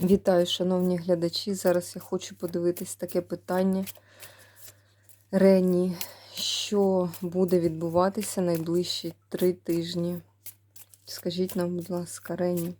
Вітаю, шановні глядачі. Зараз я хочу подивитись таке питання. Рені, що буде відбуватися найближчі три тижні? Скажіть нам, будь ласка, Рені.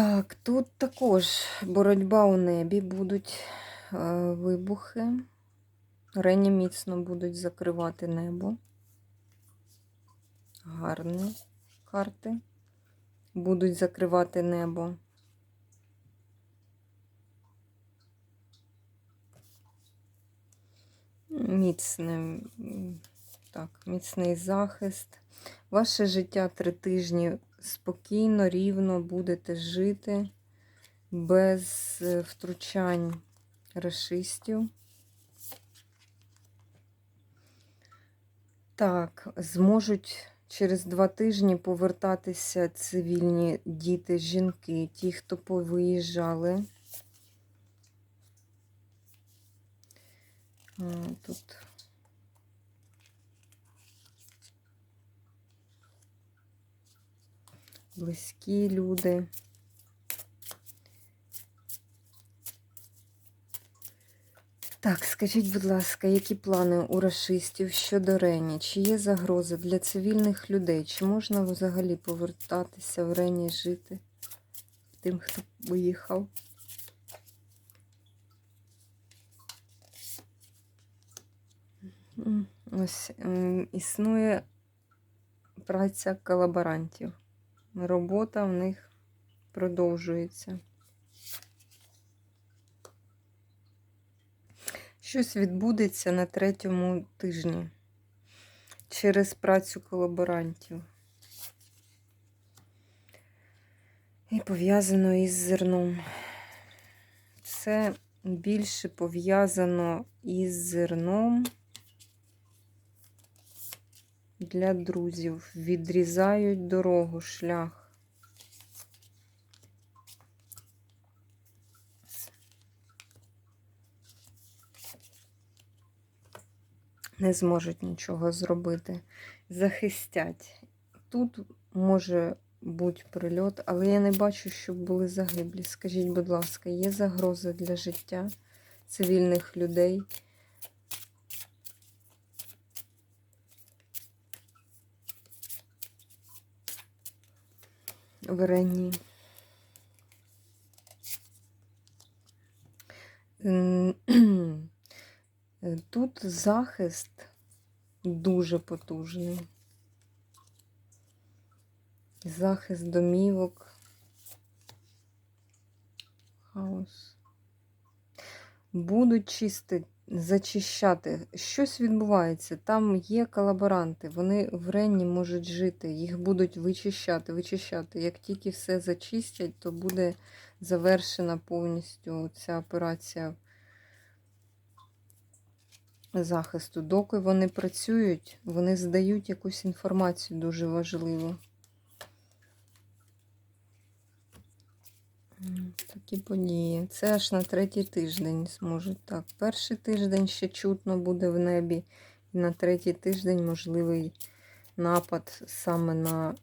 Так, тут також боротьба у небі, будуть е, вибухи. Рені міцно будуть закривати небо. Гарні карти. Будуть закривати небо. Міцне, так, міцний захист. Ваше життя три тижні спокійно, рівно будете жити без е, втручань расистів. Так, зможуть через два тижні повертатися цивільні діти, жінки, ті, хто повиїжджали. Тут близькі люди. Так, скажіть, будь ласка, які плани у расистів щодо Рені? Чи є загроза для цивільних людей? Чи можна взагалі повертатися в Рені жити тим, хто виїхав? Ось існує праця колаборантів. Робота в них продовжується. Щось відбудеться на третьому тижні через працю колаборантів. І пов'язано із зерном. Це більше пов'язано із зерном для друзів. Відрізають дорогу, шлях. Не зможуть нічого зробити. Захистять. Тут може бути прильот, але я не бачу, щоб були загиблі. Скажіть, будь ласка, є загроза для життя цивільних людей? В Рені. Тут захист дуже потужний. Захист домівок. Хаос. Будуть чистити, зачищати. Щось відбувається. Там є колаборанти. Вони в Ренні можуть жити. Їх будуть вичищати, вичищати. Як тільки все зачистять, то буде завершена повністю ця операція захисту. Доки вони працюють, вони здають якусь інформацію дуже важливу. Такі події. Це аж на третій тиждень зможуть. Так, перший тиждень ще чутно буде в небі. І на третій тиждень можливий напад саме на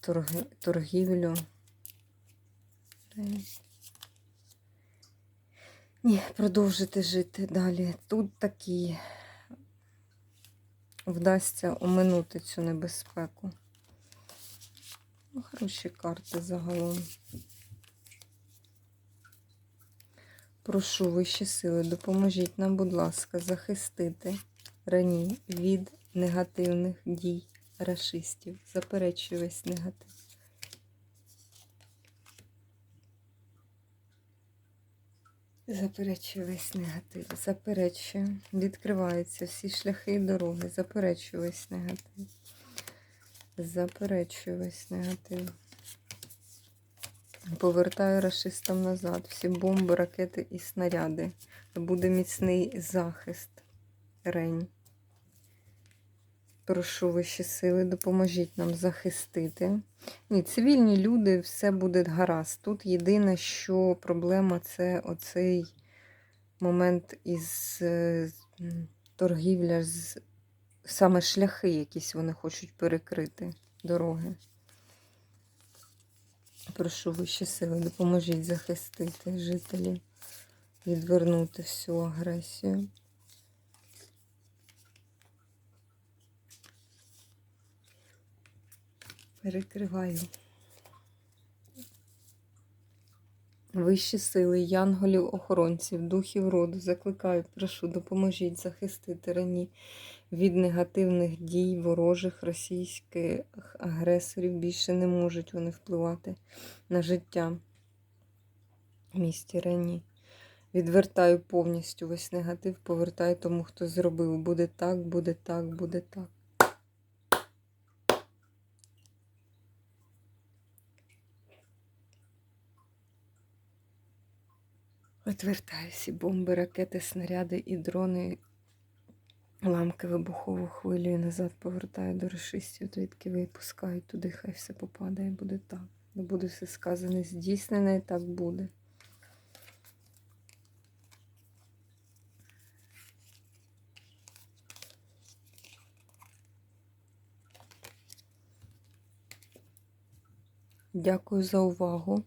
торги... торгівлю. Ні, продовжити жити далі. Тут такі вдасться оминути цю небезпеку. Ну, хороші карти загалом. Прошу вищі сили, допоможіть нам, будь ласка, захистити рані від негативних дій рашистів. Заперечую весь негатив. Заперечую весь негатив. Заперечую. Відкриваються всі шляхи і дороги. Заперечую весь негатив. Заперечую весь негатив. Повертаю расистам назад. Всі бомби, ракети і снаряди. Буде міцний захист. Рень. Прошу вищі сили, допоможіть нам захистити. Ні, цивільні люди, все буде гаразд. Тут єдине, що проблема це оцей момент із е, торгівля з саме шляхи якісь вони хочуть перекрити дороги. Прошу вищі сили, допоможіть захистити жителів, відвернути всю агресію. Перекриваю. Вищі сили, янголів, охоронців, духів роду, закликаю, прошу, допоможіть захистити рані від негативних дій ворожих російських агресорів. Більше не можуть вони впливати на життя в місті Рені. Відвертаю повністю весь негатив, повертаю тому, хто зробив. Буде так, буде так, буде так. Відвертаю всі бомби, ракети, снаряди і дрони, ламки вибухову хвилю і назад повертаю до решистів, звідки випускаю туди, хай все попадає, буде так. Не буде все сказане, здійснене, і так буде. Дякую за увагу.